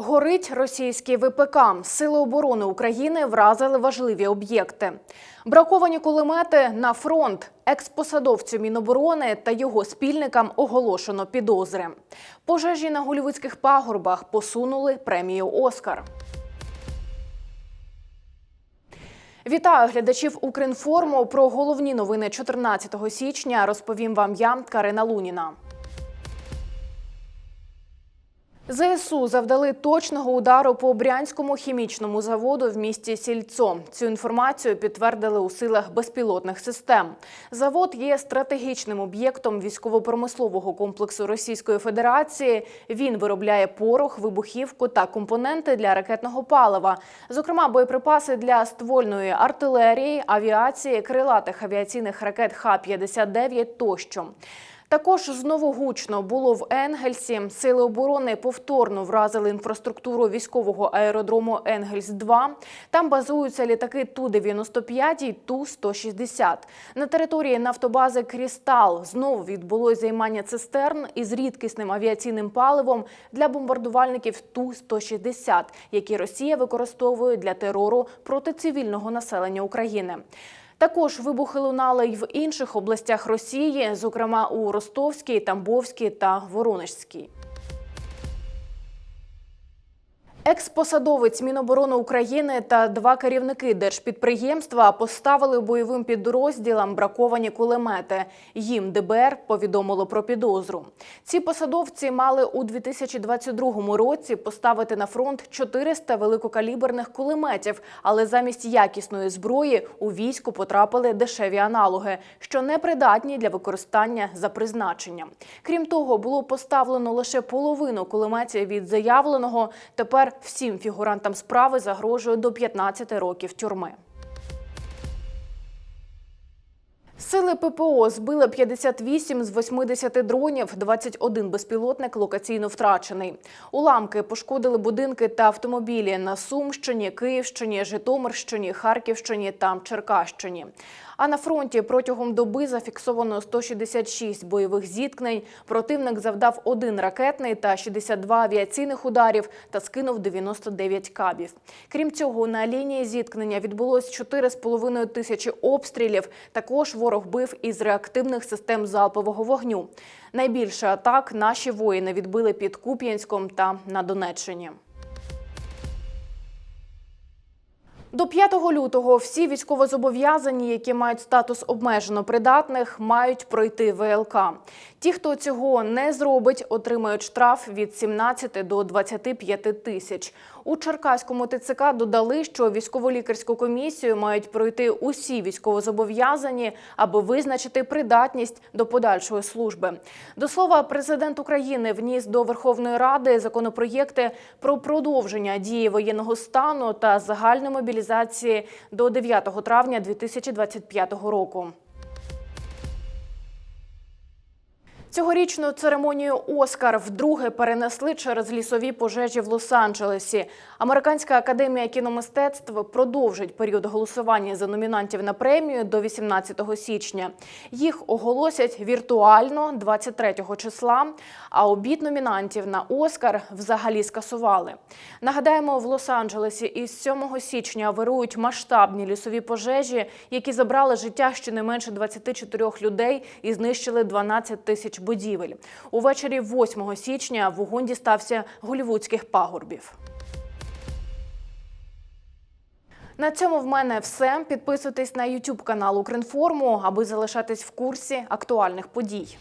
Горить російський ВПК. Сили оборони України вразили важливі об'єкти. Браковані кулемети на фронт. Експосадовцю Міноборони та його спільникам оголошено підозри. Пожежі на голівудських пагорбах посунули премію Оскар. Вітаю глядачів Укрінформу. Про головні новини 14 січня розповім вам я, Карина Луніна. ЗСУ завдали точного удару по Брянському хімічному заводу в місті Сільцо. Цю інформацію підтвердили у силах безпілотних систем. Завод є стратегічним об'єктом військово-промислового комплексу Російської Федерації. Він виробляє порох, вибухівку та компоненти для ракетного палива, зокрема боєприпаси для ствольної артилерії, авіації, крилатих авіаційних ракет Х-59 тощо. Також знову гучно було в Енгельсі. Сили оборони повторно вразили інфраструктуру військового аеродрому Енгельс-2. Там базуються літаки Ту-95 і Ту-160. На території нафтобази Крістал знову відбулось займання цистерн із рідкісним авіаційним паливом для бомбардувальників Ту-160, які Росія використовує для терору проти цивільного населення України. Також вибухи лунали й в інших областях Росії, зокрема у Ростовській, Тамбовській та Воронежській. Експосадовець Міноборони України та два керівники держпідприємства поставили бойовим підрозділам браковані кулемети. Їм ДБР повідомило про підозру. Ці посадовці мали у 2022 році поставити на фронт 400 великокаліберних кулеметів, але замість якісної зброї у війську потрапили дешеві аналоги, що не придатні для використання за призначенням. Крім того, було поставлено лише половину кулеметів від заявленого. Тепер всім фігурантам справи загрожує до 15 років тюрми. Сили ППО збили 58 з 80 дронів, 21 безпілотник локаційно втрачений. Уламки пошкодили будинки та автомобілі на Сумщині, Київщині, Житомирщині, Харківщині та Черкащині. А на фронті протягом доби зафіксовано 166 бойових зіткнень. Противник завдав один ракетний та 62 авіаційних ударів та скинув 99 кабів. Крім цього, на лінії зіткнення відбулось 4,5 тисячі обстрілів. Також ворог бив із реактивних систем залпового вогню. Найбільше атак наші воїни відбили під Куп'янськом та на Донеччині. До 5 лютого всі військовозобов'язані, які мають статус обмежено придатних, мають пройти ВЛК. Ті, хто цього не зробить, отримають штраф від 17 до 25 тисяч. У Черкаському ТЦК додали, що військово-лікарську комісію мають пройти усі військовозобов'язані, аби визначити придатність до подальшої служби. До слова, президент України вніс до Верховної Ради законопроєкти про продовження дії воєнного стану та загальної мобілізації до 9 травня 2025 року. Цьогорічну церемонію Оскар вдруге перенесли через лісові пожежі в Лос-Анджелесі. Американська академія кіномистецтв продовжить період голосування за номінантів на премію до 18 січня. Їх оголосять віртуально 23 числа. А обід номінантів на Оскар взагалі скасували. Нагадаємо, в Лос-Анджелесі із 7 січня вирують масштабні лісові пожежі, які забрали життя щонайменше 24 людей і знищили 12 тисяч будівель. Увечері 8 січня вогонь дістався голівудських пагорбів. На цьому в мене все. Підписуйтесь на YouTube канал Укрінформу, аби залишатись в курсі актуальних подій.